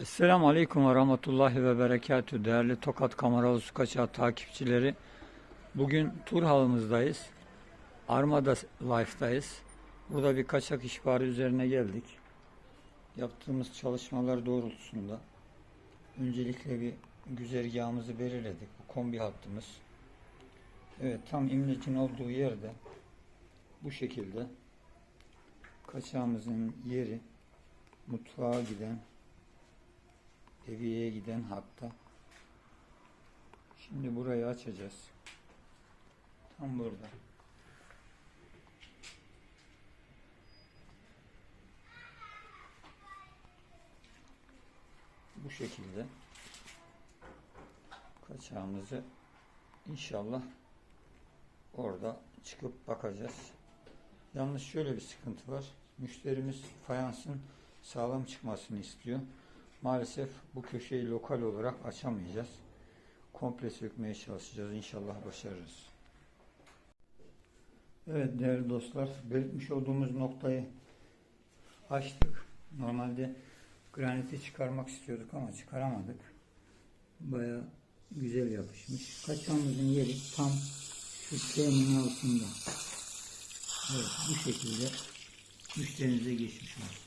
Esselamu Aleyküm ve Rahmetullahi ve Berekatü değerli Tokat Kameralı Su Kaçağı takipçileri. Bugün tur halımızdayız. Armada Life'dayız. Burada bir kaçak ihbarı üzerine geldik. Yaptığımız çalışmalar doğrultusunda öncelikle bir güzergahımızı belirledik. Bu kombi hattımız. Evet tam imlecin olduğu yerde bu şekilde kaçağımızın yeri mutfağa giden Eviye'ye giden hatta. Şimdi burayı açacağız. Tam burada. Bu şekilde kaçağımızı inşallah orada çıkıp bakacağız. Yalnız şöyle bir sıkıntı var. Müşterimiz fayansın sağlam çıkmasını istiyor. Maalesef bu köşeyi lokal olarak açamayacağız. Komple sökmeye çalışacağız. İnşallah başarırız. Evet değerli dostlar, belirtmiş olduğumuz noktayı açtık. Normalde graniti çıkarmak istiyorduk ama çıkaramadık. Baya güzel yapışmış. Kaçağımızın yeri tam şu temin altında. Evet bu şekilde müşterimize geçmiş olsun.